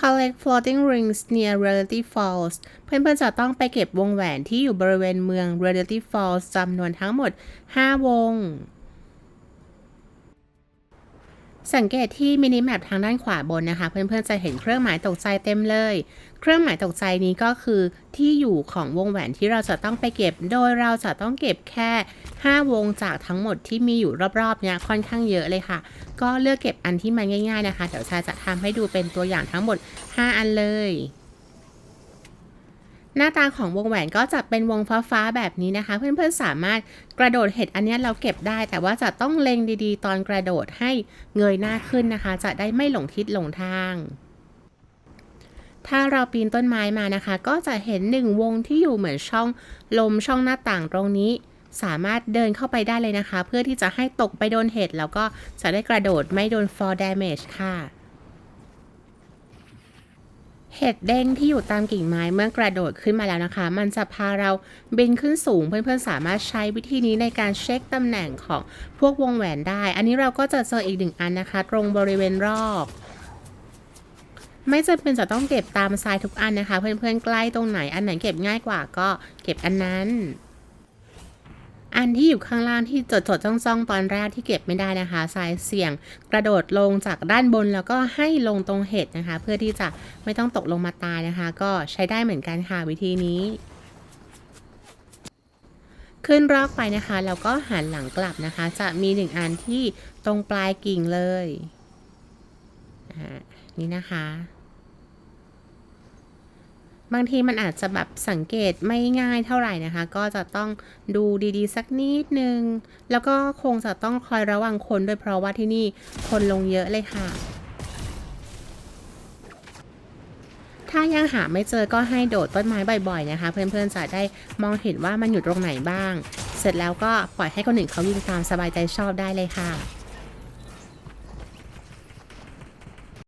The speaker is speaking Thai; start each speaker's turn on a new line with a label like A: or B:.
A: collect floating rings near Reality Falls เพื่อนๆจะต้องไปเก็บวงแหวนที่อยู่บริเวณเมือง Reality Falls จำนวนทั้งหมด 5 วง สังเกตที่มินิแมปทางด้านขวาบนนะคะ เพื่อนๆจะเห็นเครื่องหมายตกใจเต็มเลย เครื่องหมายตกใจนี้ก็คือที่อยู่ของวงแหวนที่เราจะต้องไปเก็บ โดยเราจะต้องเก็บแค่ 5 วงจากทั้งหมดที่มีอยู่รอบๆเนี่ยค่อนข้างเยอะเลยค่ะ ก็เลือกเก็บอันที่มันง่าย ๆนะคะเดี๋ยวชาจะทำให้ดูเป็นตัวอย่างทั้งหมด 5 อันเลย หน้าตาของวงแหวนก็จะเป็นวงฟ้าๆแบบนี้นะคะ เพื่อนๆสามารถกระโดดเห็ดอันนี้เราเก็บได้ แต่ว่าจะต้องเล็งดีๆ ตอนกระโดดให้เงยหน้าขึ้นนะคะ จะได้ไม่หลงทิศหลงทาง ถ้าเราปีนต้นไม้มานะคะ ก็จะเห็นหนึ่งวงที่อยู่เหมือนช่องลมช่องหน้าต่างตรงนี้ สามารถเดินเข้าไปได้เลยนะคะ เพื่อที่จะให้ตกไปโดนเห็ดแล้วก็จะได้กระโดดไม่โดน fall damage ค่ะ เห็ดเด้งที่อยู่ตามกิ่งไม้เมื่อกระโดดขึ้นมาแล้วนะคะ มันจะพาเราบินขึ้นสูง เพื่อนๆสามารถใช้วิธีนี้ในการเช็คตำแหน่งของพวกวงแหวนได้ อันนี้เราก็จะเจออีกหนึ่งอันนะคะ ตรงบริเวณรอบ ไม่จำเป็นจะต้องเก็บตามทรายทุกอันนะคะ เพื่อนๆใกล้ตรงไหนอันไหนเก็บง่ายกว่าก็เก็บอันนั้น อันที่อยู่ข้างล่างที่จดจดจ้องจ้องตอนแรกที่เก็บไม่ได้นะคะทรายเสี่ยงกระโดดลงจากด้านบนแล้วก็ให้ลงตรงเห็ดนะคะ เพื่อที่จะไม่ต้องตกลงมาตายนะคะ ก็ใช้ได้เหมือนกันค่ะวิธีนี้ขึ้นรอกไปนะคะแล้วก็หันหลังกลับนะคะ จะมีหนึ่งอันที่ตรงปลายกิ่งเลยนี่นะคะ บางทีมันอาจจะแบบสังเกตไม่ง่ายเท่าไหร่นะคะ ก็จะต้องดูดีๆ สักนิดนึง แล้วก็คงจะต้องคอยระวังคนด้วยเพราะว่าที่นี่คนลงเยอะเลยค่ะ ถ้ายังหาไม่เจอก็ให้โดดต้นไม้บ่อยๆนะคะ เพื่อนๆจะได้มองเห็นว่ามันอยู่ตรงไหนบ้าง เสร็จแล้วก็ปล่อยให้คนอื่นเขายิงตามสบายใจชอบได้เลยค่ะ